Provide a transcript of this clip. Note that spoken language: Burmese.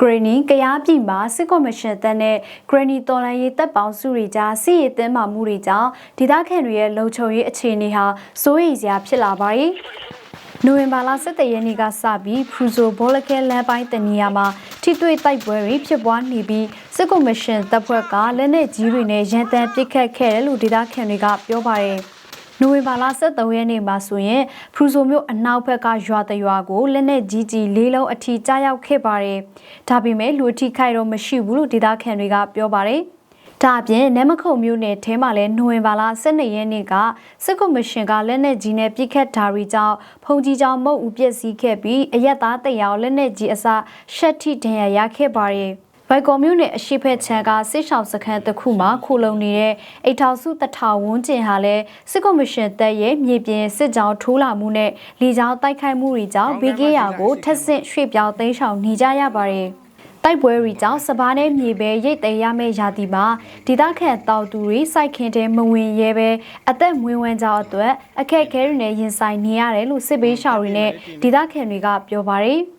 ဂရနီကရားပြည်မှာစစ်ကော်မရှင်တပ်နဲ့ဂရနီတော်လှန်ရေးတပ်ပေါင်းစုတွေကြားစစ်ရေးတင်းမာမှုတွေကြောင့်ဒေသခံတွေရဲ့လုံခြုံရေးအခြေအနေဟာစိုးရိမ်စရာဖြစ်လာပါတယ်။နိုဝင်ဘာလ17ရက်နေ့ကစပြီးဖရူဆိုဘောလကဲလမ်းပိုင်းတနေရာမှာထိတွေ့တိုက်ပွဲတွေဖြစ်ပွားနေပြီးစစ်ကော်မရှင်တပ်ဖွဲ့ကလက်နက်ကြီးတွေနဲ့ရန်တမ်းပစ်ခတ်ခဲ့တယ်လို့ဒေသခံတွေကပြောပါတယ်။ နိုဝင်ဘာလ23ရက်နေ့မှာဆိုရင်ဖရူဆိုမြို့အနောက်ဘက်ကရွာတရွာကိုလက်နက်ကြီးကြီးလေးလုံးအထိကြားရောက်ခဲ့ပါတယ်။ဒါပေမဲ့လူအထိခိုက်တော့မရှိဘူးလို့ဒေသခံတွေကပြောပါတယ်။ဒါအပြင်နမခုံမြို့နယ်ထဲမှာလည်းနိုဝင်ဘာလ12ရက်နေ့ကစစ်ကော်မရှင်ကလက်နက်ကြီးနဲ့ပြစ်ခတ်ဓာရီကြောင့်ဖုန်ကြီးကျောင်းမုတ်ဦးပျက်စီးခဲ့ပြီးအရက်သားတယောက်လက်နက်ကြီးအစရှက်ထိဒဏ်ရာရခဲ့ပါတယ်။ ဘိုက်ကော်မြို့နယ်အရှိဖက်ချန်ကစစ်ရှောင်းစခန်းတစ်ခုမှာခိုလုံနေတဲ့အိတ်ထောင်စုတထောင်ဝန်းကျင်ဟာလည်းစစ်ကော်မရှင်တပ်ရဲ့မြေပြင်စစ်ကြောင်းထိုးလာမှုနဲ့လေကြောင်းတိုက်ခိုက်မှုတွေကြောင့်ဘေးကင်းရာကိုထက်ဆင့်ရွှေ့ပြောင်းသိမ်းဆောင်နေကြရပါတယ်။တိုက်ပွဲတွေကြောင့်စဘာနဲ့မြေပဲရိတ်သိမ်းရမယ့်ရာသီမှာဒေသခံတောက်သူတွေစိုက်ခင်းတဲ့မဝင်ရဲပဲအသက်မွေးဝမ်းကြောင်းအတွက်အခက်အခဲတွေနဲ့ရင်ဆိုင်နေရတယ်လို့စစ်ဘေးရှောင်တွေနဲ့ဒေသခံတွေကပြောပါတယ်။